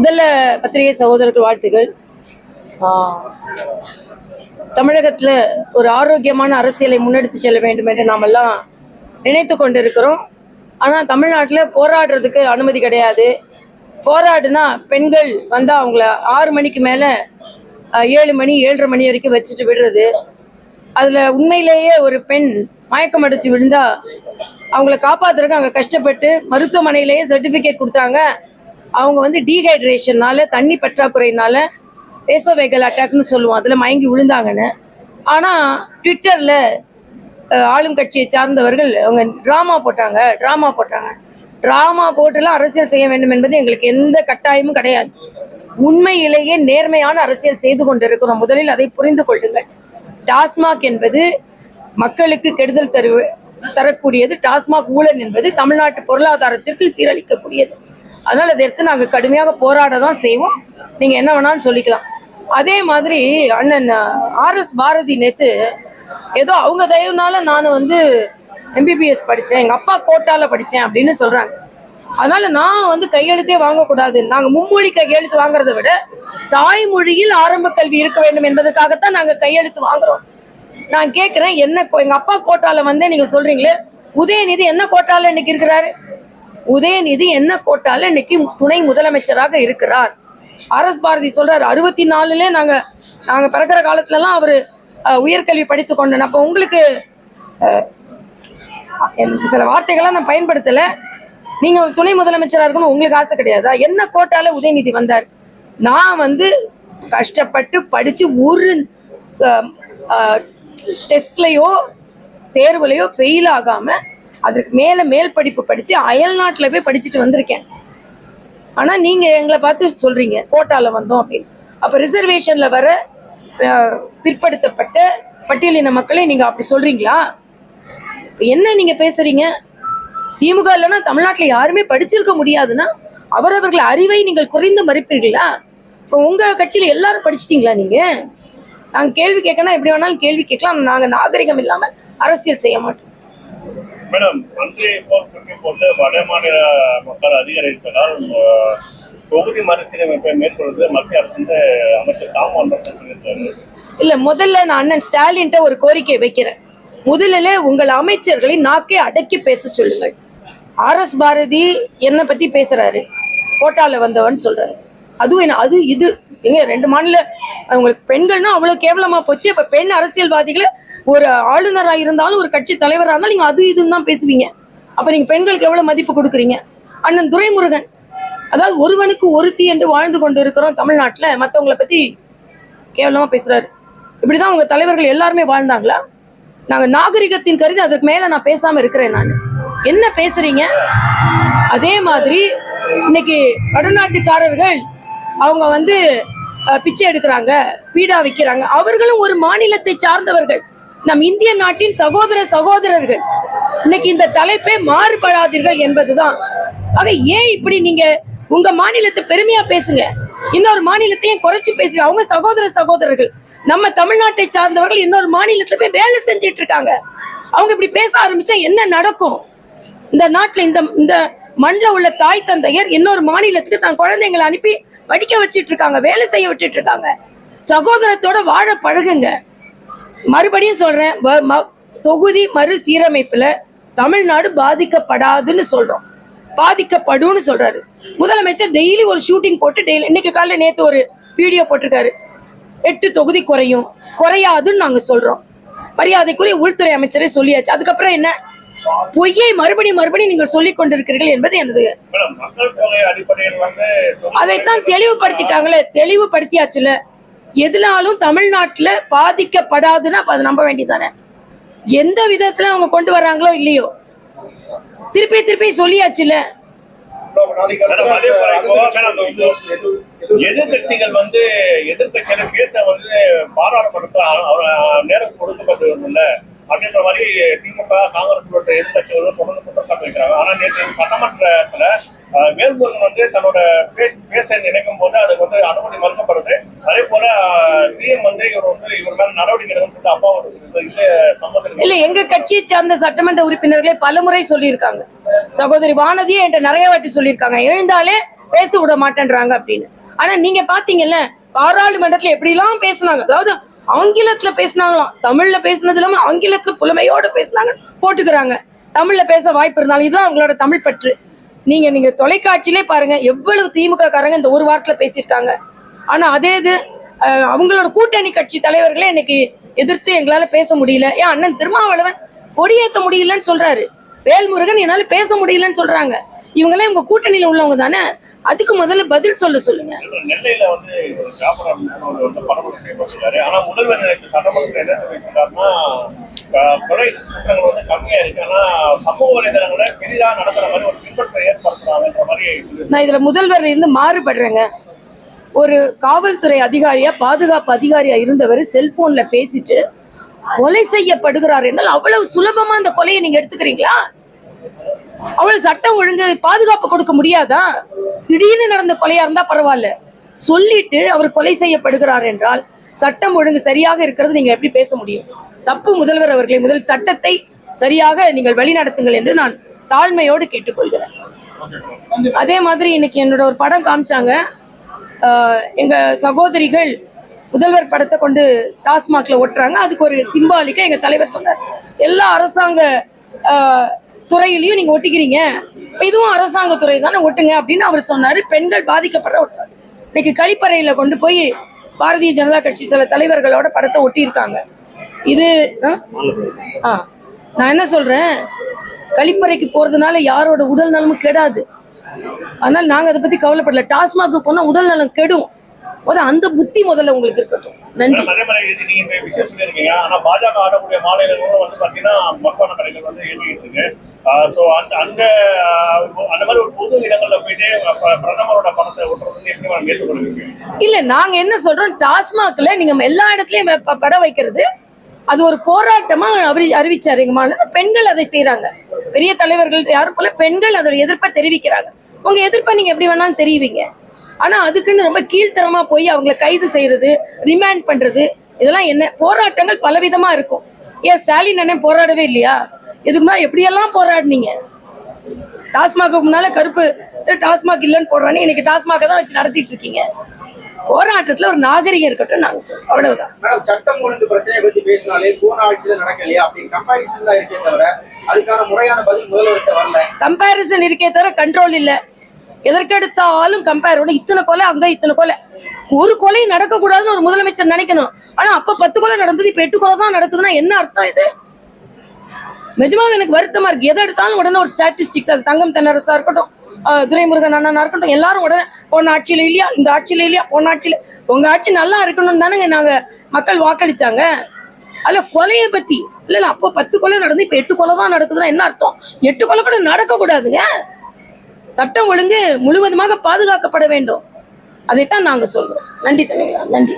முதல்ல பத்திரிகை சகோதரர்கள் வாழ்த்துகள் தமிழகத்தில் ஒரு ஆரோக்கியமான அரசியலை முன்னெடுத்து செல்ல வேண்டும் என்று நாம் எல்லாம் நினைத்து கொண்டிருக்கிறோம். ஆனால் தமிழ்நாட்டில் போராடுறதுக்கு அனுமதி கிடையாது. போராடுனா பெண்கள் வந்தால் அவங்கள ஆறு மணிக்கு மேலே ஏழு மணி ஏழரை மணி வரைக்கும் வச்சுட்டு விடுறது. அதில் உண்மையிலேயே ஒரு பெண் மயக்கம் அடித்து விழுந்தா அவங்கள காப்பாத்துறதுக்கு அங்கே கஷ்டப்பட்டு மருத்துவமனையிலேயே சர்டிஃபிகேட் கொடுத்தாங்க. அவங்க வந்து டீஹைட்ரேஷன்னால தண்ணி பற்றாக்குறையினால பேசோவேகல் அட்டாக்னு சொல்லுவோம். அதில் மயங்கி விழுந்தாங்கன்னு. ஆனால் ட்விட்டரில் ஆளும் கட்சியை சார்ந்தவர்கள் அவங்க ட்ராமா போட்டாங்க ட்ராமா போட்டாங்க. ட்ராமா போட்டுலாம் அரசியல் செய்ய வேண்டும் என்பது எங்களுக்கு எந்த கட்டாயமும் கிடையாது. உண்மையிலேயே நேர்மையான அரசியல் செய்து கொண்டிருக்கிறோம். முதலில் அதை புரிந்து கொள்ளுங்கள். டாஸ்மாக் என்பது மக்களுக்கு கெடுதல் தரு தரக்கூடியது. டாஸ்மாக் ஊழல் என்பது தமிழ்நாட்டு பொருளாதாரத்திற்கு சீரழிக்கக்கூடியது. அதனால இதற்கு நாங்கள் கடுமையாக போராட தான் செய்வோம். நீங்கள் என்ன வேணாலும் சொல்லிக்கலாம். அதே மாதிரி அண்ணன் ஆர்எஸ் பாரதி நேத்து ஏதோ அவங்க தயவுனால நான் வந்து எம்பிபிஎஸ் படித்தேன் எங்கள் அப்பா கோட்டாவில் படித்தேன் அப்படின்னு சொல்கிறாங்க அதனால நான் வந்து கையெழுத்தே வாங்கக்கூடாது. நாங்கள் மும்மொழி கையெழுத்து வாங்குறதை விட தாய்மொழியில் ஆரம்ப கல்வி இருக்க வேண்டும் என்பதற்காகத்தான் நாங்கள் கையெழுத்து வாங்குறோம். நான் கேட்குறேன் என்ன கோ- அப்பா கோட்டாவில் வந்து நீங்கள் சொல்கிறீங்களே உதயநிதி என்ன கோட்டாவில் இன்னைக்கு இருக்கிறாரு? உதயநிதி என்ன கோட்டால இன்னைக்கு துணை முதலமைச்சராக இருக்கிறார்? ஆர்எஸ் பாரதி சொல்றாரு அறுபத்தி நாலுல நாங்க நாங்க பிறக்கிற காலத்துல எல்லாம் அவரு உயர்கல்வி படித்து கொண்டேன் அப்போ உங்களுக்கு சில வார்த்தைகள்லாம் நான் பயன்படுத்தல. நீங்க ஒரு துணை முதலமைச்சரா இருக்கணும் உங்களுக்கு ஆசை கிடையாதா? என்ன கோட்டால உதயநிதி வந்தார்? நான் வந்து கஷ்டப்பட்டு படிச்சு ஒரு டெஸ்ட்லையோ தேர்வுலையோ ஃபெயில் ஆகாமல் அதுக்கு மேலே மேல் படிப்பு படித்து அயல்நாட்டில் போய் படிச்சுட்டு வந்திருக்கேன். ஆனால் நீங்கள் எங்களை பார்த்து சொல்கிறீங்க கோட்டாவில் வந்தோம் அப்படின்னு. அப்போ ரிசர்வேஷனில் வர பிற்படுத்தப்பட்ட பட்டியலின மக்களை நீங்கள் அப்படி சொல்கிறீங்களா என்ன நீங்கள் பேசுகிறீங்க திமுக இல்லைன்னா தமிழ்நாட்டில் யாருமே படிச்சிருக்க முடியாதுன்னா அவரவர்கள் அறிவை நீங்கள் குறைந்து மறுப்பீர்களா? இப்போ உங்கள் கட்சியில் எல்லாரும் படிச்சிட்டிங்களா நீங்கள் நாங்கள் கேள்வி கேட்கணும் எப்படி வேணாலும் கேள்வி கேட்கலாம். நாங்கள் நாகரிகம் இல்லாமல் அரசியல் செய்ய மாட்டோம். மேடம் அன்றைய போக்கு போது வட மாநில மக்கள் அதிகரிப்பதால் தொகுதி மறுசீரமைப்பை மேற்கொள்வது மத்திய அரசு அமைச்சர் தாமோன் சொல்லியிருக்காரு. இல்ல முதல்ல நான் அண்ணன் ஸ்டாலின்ட்ட ஒரு கோரிக்கை வைக்கிறேன். முதலில் உங்கள் அமைச்சர்களை நாக்கை அடக்கி பேச சொல்லுங்கள். ஆர் எஸ் பாரதி என்ன பத்தி பேசுறாரு. கோட்டால வந்தவன் சொல்றாரு. அதுவும் என்ன அது இது. எங்க ரெண்டு மாநில அவங்களுக்கு பெண்கள்னா அவ்வளவு கேவலமா போச்சு. இப்ப பெண் அரசியல்வாதிகளை ஒரு ஆளுநராக இருந்தாலும் ஒரு கட்சி தலைவராக இருந்தாலும் நீங்கள் அது இதுன்னு தான் பேசுவீங்க. அப்போ நீங்கள் பெண்களுக்கு எவ்வளோ மதிப்பு கொடுக்குறீங்க? அண்ணன் துரைமுருகன். அதாவது ஒருவனுக்கு ஒருத்தி என்று வாழ்ந்து கொண்டு இருக்கிறோம் தமிழ்நாட்டில். மற்றவங்களை பற்றி கேவலமாக பேசுகிறாரு இப்படி தான் உங்கள் தலைவர்கள் எல்லாருமே வாழ்ந்தாங்களா? நாங்கள் நாகரிகத்தின் கருதி அதுக்கு மேலே நான் பேசாமல் இருக்கிறேன் நான். என்ன பேசுகிறீங்க அதே மாதிரி இன்னைக்கு வடநாட்டுக்காரர்கள் அவங்க வந்து பிச்சை எடுக்கிறாங்க பீடா விற்கிறாங்க அவர்களும் ஒரு மாநிலத்தை சார்ந்தவர்கள். நம் இந்திய நாட்டின் சகோதர சகோதரர்கள். இன்னைக்கு இந்த தலைப்பே மாறுபடாதீர்கள் என்பதுதான். ஆக ஏன் இப்படி நீங்க உங்க மாநிலத்தை பெருமையா பேசுங்க? இன்னொரு மாநிலத்தையும் குறைச்சு பேசுங்க. அவங்க சகோதர சகோதரர்கள். நம்ம தமிழ்நாட்டை சார்ந்தவர்கள் இன்னொரு மாநிலத்துல போய் வேலை செஞ்சிட்டு இருக்காங்க. அவங்க இப்படி பேச ஆரம்பிச்சா என்ன நடக்கும்? இந்த நாட்டுல இந்த இந்த மண்ணில் உள்ள தாய் தந்தையர் இன்னொரு மாநிலத்துக்கு தன் குழந்தைங்களை அனுப்பி படிக்க வச்சிட்டு இருக்காங்க வேலை செய்ய விட்டுட்டு இருக்காங்க. சகோதரத்தோட வாழ பழகுங்க. மறுபடியும் ம- தொகுதி மறுசீரமைப்புல தமிழ்நாடு பாதிக்கப்படாதுன்னு சொல்றோம். பாதிக்கப்படும்னு சொல்றாரு. முதலமைச்சர் டெய்லி ஒரு ஷூட்டிங் போட்டு டெய்லி இன்னைக்கு காலையில நேத்து ஒரு வீடியோ போட்டிருக்காரு. எட்டு தொகுதி குறையும். குறையாதுன்னு நாங்க சொல்றோம். மரியாதைக்குரிய உள்துறை அமைச்சரே சொல்லியாச்சு. அதுக்கப்புறம் என்ன? பொய்யை மறுபடியும் மறுபடியும் நீங்கள் சொல்லிக் கொண்டிருக்கிறீர்கள் என்பது எனது அதைத்தான் தெளிவுபடுத்திட்டாங்களே. தெளிவுபடுத்தியாச்சுல. எதுனாலும் தமிழ்நாட்டில் பாதிக்கப்படாதுன்னா அப்போ அதை நம்ப வேண்டியதானே எந்த விதத்தில் அவங்க கொண்டு வர்றாங்களோ இல்லையோ? திருப்பி திருப்பி சொல்லியாச்சுல? எதிர்கட்சிகள் வந்து எதிர்கட்சியில பேச வந்து பாராளுமன்றத்தில் நேரம் கொடுக்கப்பட்டு அப்படின்ற மாதிரி திமுக காங்கிரஸ் உள்ளிட்ட எதிர்கட்சிகளும் தொடர்ந்து குற்றச்சாட்டு வைக்கிறாங்க ஆனா நேற்று சட்டமன்றத்துல வேல்முருகன் வந்து தன்னோட பேச பேச நினைக்கும் போது அதுக்கு வந்து அனுமதி மறுக்கப்படுது. அதே போல சிஎம் வந்து இவர் வந்து இவர் மேல நடவடிக்கை எடுக்கணும்னு சொல்லிட்டு அப்பா வந்து சம்பந்தம் இல்ல எங்க கட்சியை சார்ந்த சட்டமன்ற உறுப்பினர்களே பலமுறை சொல்லியிருக்காங்க. சகோதரி வானதியே என்கிட்ட நிறைய வாட்டி சொல்லியிருக்காங்க. எழுந்தாலே பேச விட மாட்டேன்றாங்க அப்படின்னு. ஆனா நீங்க பாத்தீங்கல்ல பாராளுமன்றத்துல எப்படிலாம் பேசுனாங்க? அதாவது ஆங்கிலத்துல பேசினாங்களாம். தமிழ்ல பேசுனது இல்லாம ஆங்கிலத்துல புலமையோட பேசினாங்க போட்டுக்கிறாங்க. தமிழ்ல பேச வாய்ப்பு இருந்தாலும் இதுதான் அவங்களோட தமிழ் பற்று. நீங்க நீங்க தொலைக்காட்சியிலே பாருங்க எவ்வளவு திமுக காரங்க இந்த ஒரு வாரத்துல பேசியிருக்காங்க. ஆனா அதே இது அவங்களோட கூட்டணி கட்சி தலைவர்களே இன்னைக்கு எதிர்த்து எங்களால பேச முடியல. ஏன் அண்ணன் திருமாவளவன் கொடியேத்த முடியலன்னு சொல்றாரு. வேல்முருகன் என்னால பேச முடியலன்னு சொல்றாங்க. இவங்களே இவங்க கூட்டணியில உள்ளவங்க தானே? அதுக்கு முதல்ல பதில் சொல்ல சொல்லுங்க. நெல்லையில வந்து ஆனா முதல்வர் அஹ், கொலை குற்றங்கள் வந்து கம்மியா இருக்கு. ஆனா சமூக வலைதளங்களை பெரிதா நடத்துற மாதிரி ஒரு பின்பற்ற ஏற்படுத்துறாங்கன்ற மாதிரி. நான் இதுல முதல்வர்ல இருந்து மாறுபடுறேங்க. ஒரு காவல்துறை அதிகாரியா பாதுகாப்பு அதிகாரியா இருந்தவர் செல்போன்ல பேசிட்டு கொலை செய்யப்படுகிறார் என்றால் அவ்வளவு சுலபமா அந்த கொலையை நீங்க எடுத்துக்கிறீங்களா? அவ்வளவு சட்டம் ஒழுங்கு பாதுகாப்பு கொடுக்க முடியாதா? திடீர்னு நடந்த கொலையா இருந்தா பரவாயில்ல. சொல்லிட்டு அவர் கொலை செய்யப்படுகிறார் என்றால் சட்டம் ஒழுங்கு சரியாக இருக்கிறது நீங்க எப்படி பேச முடியும்? தப்பு முதல்வர் அவர்களை முதல் சட்டத்தை சரியாக நீங்கள் வழிநடத்துங்கள் என்று நான் தாழ்மையோடு கேட்டுக்கொள்கிறேன். அதே மாதிரி இன்னைக்கு என்னோட ஒரு படம் காமிச்சாங்க. எங்க சகோதரிகள் முதல்வர் படத்தை கொண்டு டாஸ்மாக்ல ஒட்டுறாங்க அதுக்கு ஒரு சிம்பாலிக்கா எங்க தலைவர் சொன்னார். எல்லா அரசாங்க துறையிலையும் நீங்க ஒட்டிக்கிறீங்க. இதுவும் அரசாங்க துறை தானே ஒட்டுங்க அப்படின்னு அவர் சொன்னாரு. பெண்கள் பாதிக்கப்படுற ஒட்டாரு இன்னைக்கு கழிப்பறையில கொண்டு போய் பாரதிய ஜனதா கட்சி சில தலைவர்களோட படத்தை ஒட்டியிருக்காங்க. இது ஆ? ஆ. நான் என்ன சொல்றேன்? கழிப்பறைக்கு போறதுனால யாரோட உடல் நலமும் கெடாது. ஆனால் நாங்க அதை பத்தி கவலைப்படல. டாஸ்மாக்கு போனா உடல் நலம் கெடும். முதல்ல அந்த புத்தி முதல்ல உங்களுக்கு இருக்கட்டும். நன்றி. பாஜக ஆடக்கூடிய மாநிலங்களும் வந்து பாத்தீங்கன்னா மட்பான கடைகள் வந்து இயங்கிட்டு இருக்கு. ஸோ அந்த அந்த மாதிரி ஒரு பொது இடங்கள்ல போயிட்டு பிரதமரோட படத்தை ஒட்டுறது வந்து எப்படி மேடம் ஏற்றுக்கொள்வீங்க? இல்ல நாங்க என்ன சொல்றோம் டாஸ்மாக்ல நீங்க எல்லா இடத்துலயும் ப- ப- படம் வைக்கிறது அது ஒரு போராட்டமா அறி அறிவிச்சாரு எங்க மாநில. பெண்கள் அதை செய்றாங்க. பெரிய தலைவர்கள் யாரும் போல பெண்கள் அதோட எதிர்ப்பை தெரிவிக்கிறாங்க. உங்க எதிர்ப்பை நீங்க எப்படி வேணாலும் தெரிவிங்க. ஆனா அதுக்குன்னு ரொம்ப கீழ்த்தரமா போய் அவங்கள கைது செய்யறது ரிமாண்ட் பண்றது இதெல்லாம் என்ன போராட்டங்கள் பலவிதமா இருக்கும். ஏன் ஸ்டாலின் அண்ணன் போராடவே இல்லையா? இதுக்கு முன்னாடி எப்படியெல்லாம் போராடினீங்க? டாஸ்மாக்கு முன்னால கருப்பு டாஸ்மாக் இல்லைன்னு போடுறானே இன்னைக்கு டாஸ்மாக தான் வச்சு நடத்திட்டு இருக்கீங்க. போராட்டத்துல ஒரு நாகரிகம் இருக்கட்டும் நாங்க சொல்றோம். அவ்வளவுதான். மேடம் சட்டம் ஒழுங்கு பிரச்சனையை பத்தி பேசினாலே போன ஆட்சியில நடக்கலையா அப்படின்னு கம்பாரிசன் தான் இருக்கே தவிர அதுக்கான முறையான பதில் முதல்வர்கிட்ட வரல. கம்பேரிசன் இருக்கே தவிர கண்ட்ரோல் இல்ல. எதற்கெடுத்தாலும் கம்பேர் பண்ணி. இத்தனை கொலை அங்க இத்தனை கொலை. ஒரு கொலை நடக்க கூடாதுன்னு ஒரு முதலமைச்சர் நினைக்கணும். ஆனா அப்ப பத்து கொலை நடந்தது இப்ப எட்டு கொலை தான் நடக்குதுன்னா என்ன அர்த்தம் இது? நிஜமாவே எனக்கு வருத்தமா இருக்கு. எதை எடுத்தாலும் உடனே ஒரு ஸ்டாட்டிஸ்டிக்ஸ் அது தங்கம் தென்னரசா இருக்கட்டும் துரைமுருகன் அண்ணனா இருக்கட்டும் எல்லாரும் உடனே போன ஆட்சியில இல்லையா? இந்த ஆட்சியில இல்லையா? போன ஆட்சியில. உங்க ஆட்சி நல்லா இருக்கணும்னு தானேங்க நாங்க மக்கள் வாக்களிச்சாங்க. அதுல கொலையை பத்தி. இல்ல இல்ல அப்போ பத்து கொலை நடந்து இப்ப எட்டு கொலை தான் நடக்குதுன்னா என்ன அர்த்தம்? எட்டு கொலை கூட நடக்க கூடாதுங்க சட்டம் ஒழுங்கு முழுவதுமாக பாதுகாக்கப்பட வேண்டும். அதைத்தான் நாங்கள் சொல்றோம். நன்றி தலைவா நன்றி.